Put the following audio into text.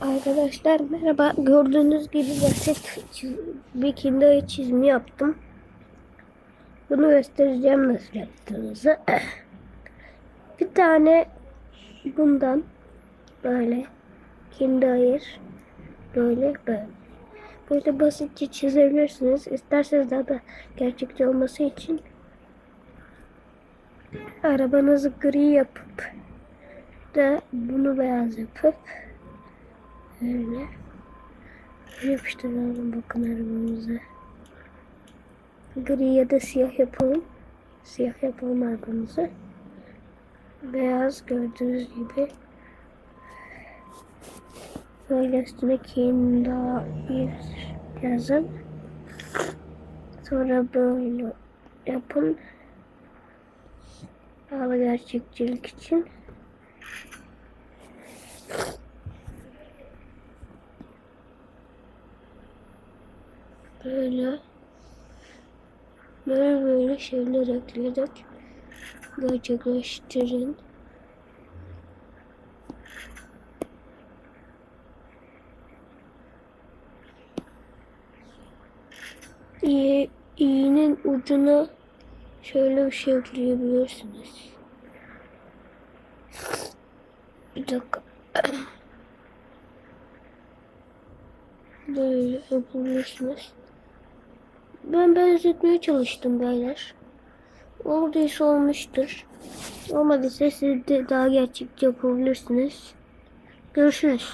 Arkadaşlar merhaba. Gördüğünüz gibi bir kinder çizimi yaptım. Bunu göstereceğim nasıl yaptığınızı. Bir tane bundan böyle kinder böyle böyle. Böyle basitçe çizebilirsiniz. İsterseniz daha da gerçekçi olması için arabanızı gri yapıp da bunu beyaz yapıp Öyle. Yapıştıralım bakın arabamıza. Gri ya da siyah yapalım. Siyah yapalım arabamızı. Beyaz gördüğünüz gibi. Böyle üstüne kim daha bir yazın. Sonra böyle yapın. Daha gerçekçilik için. Böyle böyle böyle şeyler ekleyerek gerçekleştirin. İğ, iğnenin ucuna şöyle bir şey ekleyebilirsiniz. Bir dakika. Böyle yapabilirsiniz. Ben benzetmeye çalıştım beyler. Olduysa olmuştur. Olmadıysa siz de daha gerçekçi yapabilirsiniz. Görüşürüz.